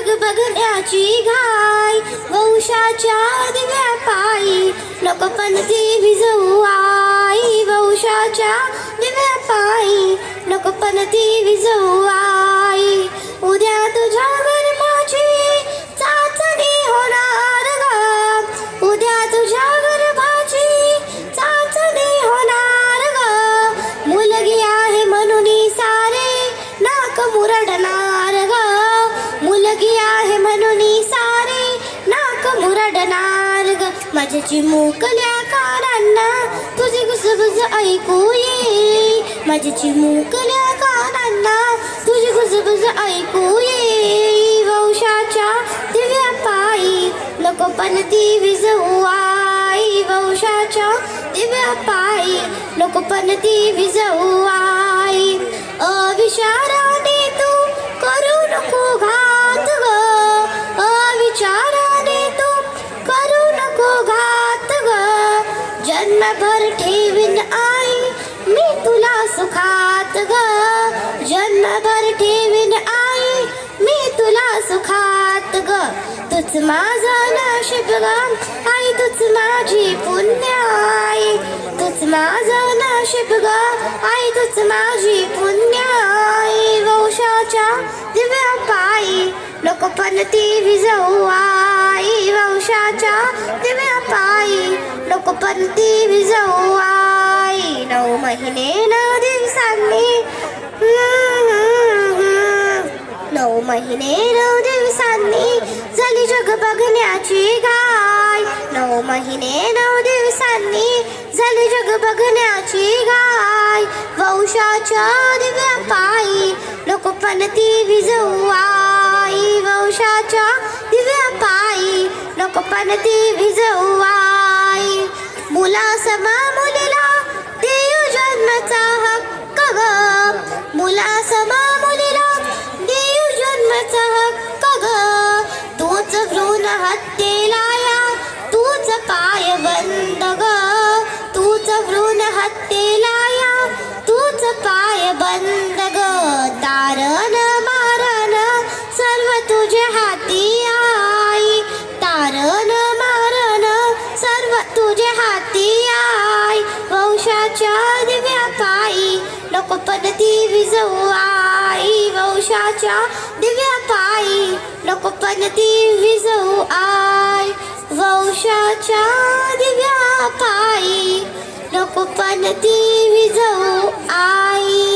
जग बघण्याची घाई वंशाच्या दिव्या पायी. नको पण विजवू आई वंशाच्या दिव्या पायी. लोक पणती विजवू आई. उद्या तुझ्या गर्भाची चाचणी होणार ग. उद्या तुझ्या गर्भाची चाचणी होणार ग. मुलगी आहे म्हणून सारे नाक मुरडणार. मुलगी आहे म्हणून सारे नाक मुरडणार ग माझ्या चिमुकल्या कानांना तुझी गुजबुज ऐकू ये माझ्या चिमुकल्या कानांना तुझी गुजबुज ऐकू ये वंशाच्या दिव्या पायी नको पण ती विजवू आई. वंशाच्या दिव्या पायी नको पण ती विजवू आई. अविशाल जन्मभर ठेवीन आई मी तुला सुखात ग. जन्मभर ठेवीन आई मी तुला सुखात ग. तुझ माझा नशीब ग. आई तुच माझी पुण्य आई. तुच माझा नशीब ग. आई तुच माझी पुण्य आई. वंशाच्या दिव्या पायी लोक पण ती विजवू आई. वंशा परती पण ती विजवू आई नऊ महिने नऊ दिवसांनी. नऊ महिने नऊ दिवसांनी झाली जग बघण्याची गाय. नऊ महिने नऊ दिवसांनी झाली जग बघण्याची गाय. वंशाच्या दिव्या पायी नको पण ती विजवू आई वंशाच्या दिव्या पायी नको पण ती विजवू आई मुला समा मुलीला देऊ जन्माचा हक्क ग. मुला समा मुलीला देऊ जन्माचा हक्क ग. तूच भ्रूण हत्येला या तूच पाय बंद ग. तूच भ्रूण हत्येला या तूच पाय बंद ग. तारण वंशाच्या दिव्या पायी नको पदती ती विजवू आई वंशाच्या दिव्या पायी नको पदती विजवू आई वंशाच्या दिव्या पायी नको पदती विजवू आई